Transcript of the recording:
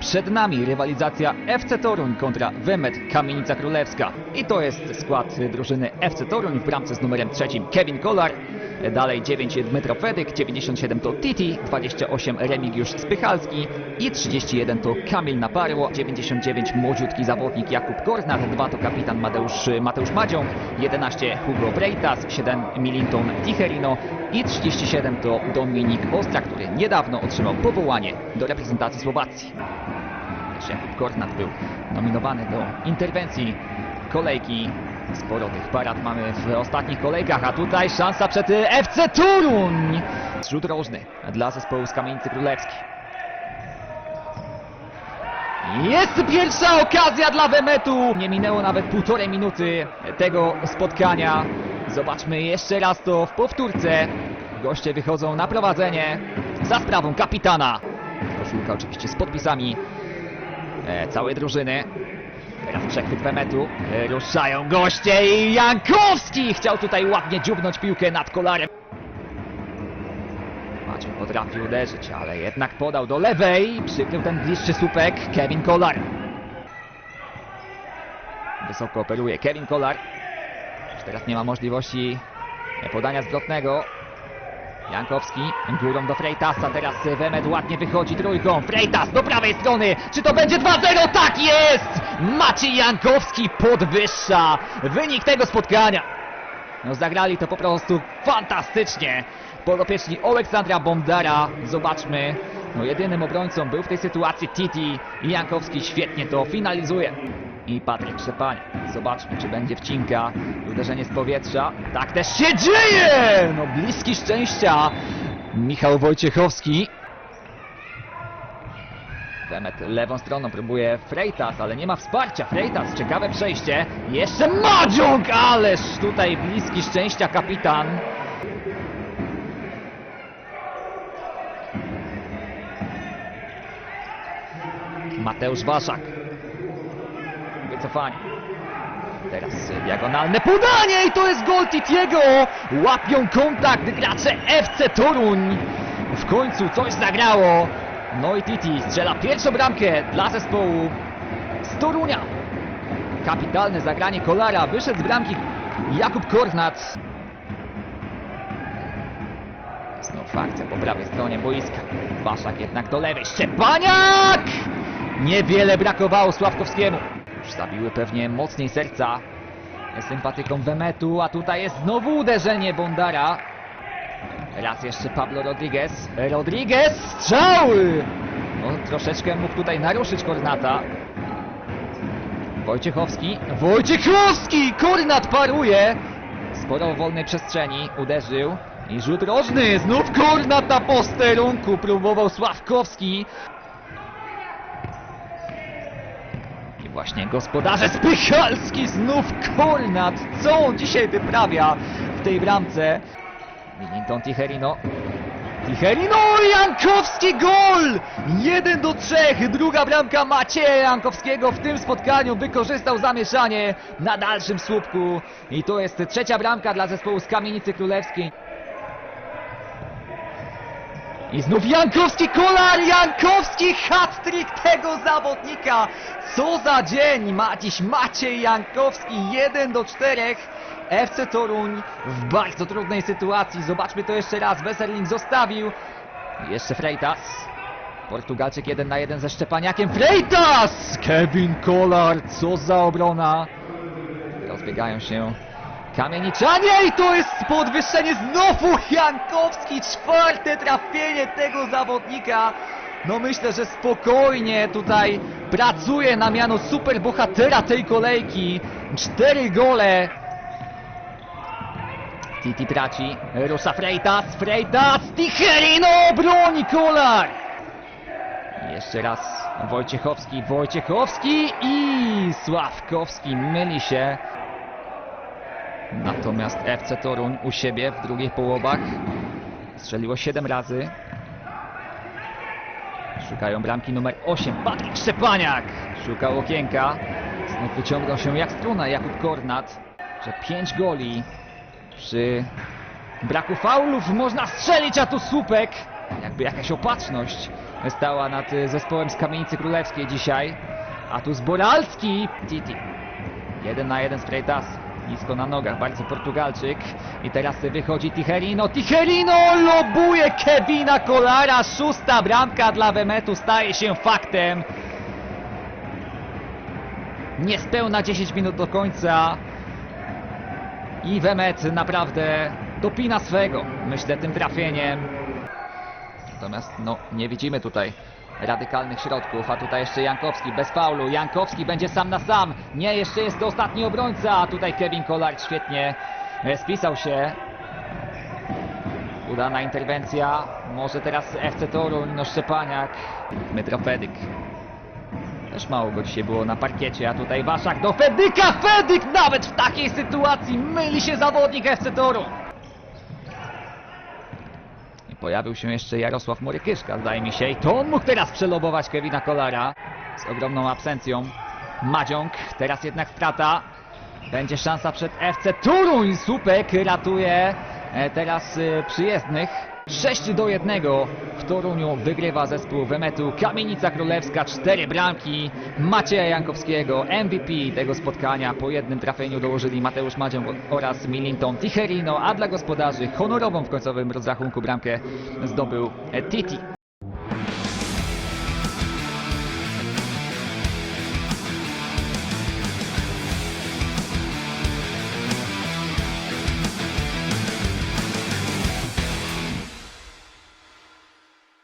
Przed nami rywalizacja FC Toruń kontra Wemet Kamienica Królewska. I to jest skład drużyny FC Toruń w bramce z numerem trzecim Kevin Kolar. Dalej 9 Dmytro Fedyk, 97 to Titi, 28 Remigiusz Spychalski i 31 to Kamil Naparło, 99 młodziutki zawodnik Jakub Kornat, 2 to kapitan Mateusz, Mateusz Madziąg, 11 Hugo Freitas, 7 Milinton Ticherino i 37 to Dominik Ostra, który niedawno otrzymał powołanie do reprezentacji Słowacji. Jakub Kornat był nominowany do interwencji kolejki. Sporo tych parad mamy w ostatnich kolejkach, a tutaj szansa przed FC Toruń! Rzut rożny dla zespołu z Kamienicy Królewskiej. Jest pierwsza okazja dla Wemetu! Nie minęło nawet półtorej minuty tego spotkania. Zobaczmy jeszcze raz to w powtórce. Goście wychodzą na prowadzenie za sprawą kapitana. Koszulka oczywiście z podpisami e, całej drużyny. Teraz przechwyt Wemetu. E, Ruszają goście i Jankowski chciał tutaj ładnie dziubnąć piłkę nad kolarem. Maciej potrafi uderzyć, ale jednak podał do lewej. Przykrył ten bliższy słupek Kevin Kolar. Wysoko operuje Kevin Kolar. Już teraz nie ma możliwości podania zwrotnego. Jankowski górą do Freitasa, teraz Wemet ładnie wychodzi trójką. Freitas do prawej strony, czy to będzie 2-0? Tak jest! Maciej Jankowski podwyższa wynik tego spotkania. No zagrali to po prostu fantastycznie. Podopieczni Aleksandra Bondara, zobaczmy. No jedynym obrońcą był w tej sytuacji Titi i Jankowski świetnie to finalizuje. I Patryk Szczepania. Zobaczmy, czy będzie wcinka. Uderzenie z powietrza. Tak też się dzieje! No bliski szczęścia. Michał Wojciechowski. Demet lewą stroną próbuje Freitas, ale nie ma wsparcia. Freitas, ciekawe przejście. Jeszcze Madziąg, ależ tutaj bliski szczęścia kapitan. Mateusz Waszak. Wycofanie. Teraz diagonalne podanie i to jest gol Titiego! Łapią kontakt gracze FC Toruń. W końcu coś zagrało. No i Titi strzela pierwszą bramkę dla zespołu z Torunia. Kapitalne zagranie Kolara. Wyszedł z bramki Jakub Kornat. Znów akcja po prawej stronie boiska. Waszak jednak do lewej. Szczepaniak! Niewiele brakowało Sławkowskiemu. Zabiły pewnie mocniej serca sympatykom Wemetu, a tutaj jest znowu uderzenie Bondara. Raz jeszcze Pablo Rodriguez. Rodriguez, strzał! No, troszeczkę mógł tutaj naruszyć Kornata. Wojciechowski. Wojciechowski! Kornat paruje! Sporo wolnej przestrzeni. Uderzył. I rzut rożny. Znów Kornat na posterunku. Próbował Sławkowski. Właśnie gospodarze Spychalski. Znów Kornat. Co on dzisiaj wyprawia w tej bramce? Millington Ticherino. Ticherino Jankowski gol! 1 do 3. Druga bramka Macieja Jankowskiego w tym spotkaniu wykorzystał zamieszanie na dalszym słupku. I to jest trzecia bramka dla zespołu z Kamienicy Królewskiej. I znów Jankowski Kolar! Jankowski hat-trick tego zawodnika! Co za dzień ma dziś Maciej Jankowski 1 do 4. FC Toruń w bardzo trudnej sytuacji. Zobaczmy to jeszcze raz. Weserling zostawił. Jeszcze Freitas. Portugalczyk 1 na 1 ze Szczepaniakiem. Freitas! Kevin Kolar, co za obrona. Rozbiegają się Kamieniczanie i to jest podwyższenie znowu Jankowski. Czwarte trafienie tego zawodnika. No myślę, że spokojnie tutaj pracuje na miano superbohatera tej kolejki. Cztery gole Titi traci, rusza Freitas, Freitas, Ticherino, broni Kolar! Jeszcze raz Wojciechowski, Wojciechowski i Sławkowski myli się. Natomiast FC Toruń u siebie w drugiej połowach strzeliło 7 razy. Szukają bramki numer 8, Patryk Szczepaniak! Szukał okienka. Znów wyciągnął się jak struna Jakub Kornat, że 5 goli przy braku faulów można strzelić, a tu słupek jakby jakaś opatrzność stała nad zespołem z Kamienicy Królewskiej dzisiaj. A tu Zboralski! Titi. Jeden na jeden z Freitas. Nisko na nogach, bardzo Portugalczyk. I teraz wychodzi Ticherino. Ticherino lobuje Kevina Kolara. Szósta bramka dla Wemetu staje się faktem. Niespełna 10 minut do końca. I Wemet naprawdę dopina swego, myślę, tym trafieniem. Natomiast no, nie widzimy tutaj radykalnych środków, a tutaj jeszcze Jankowski bez faulu. Jankowski będzie sam na sam. Nie, jeszcze jest to ostatni obrońca, a tutaj Kevin Kolar świetnie e, spisał się. Udana interwencja. Może teraz FC Toruń, no Szczepaniak. Dmytro Fedyk. Też mało go dzisiaj było na parkiecie, a tutaj Waszak do Fedyka! Fedyk nawet w takiej sytuacji myli się zawodnik FC Toruń. Pojawił się jeszcze Jarosław Morykyszka, zdaje mi się. I to on mógł teraz przelobować Kevina Kolara z ogromną absencją. Madziąg, teraz jednak strata. Będzie szansa przed FC Toruń. Supek ratuje e, teraz e, przyjezdnych. 6 do 1 w Toruniu wygrywa zespół Wemetu Kamienica Królewska, 4 bramki Macieja Jankowskiego, MVP tego spotkania. Po jednym trafieniu dołożyli Mateusz Madziąg oraz Milinton Ticherino, a dla gospodarzy honorową w końcowym rozrachunku bramkę zdobył Titi.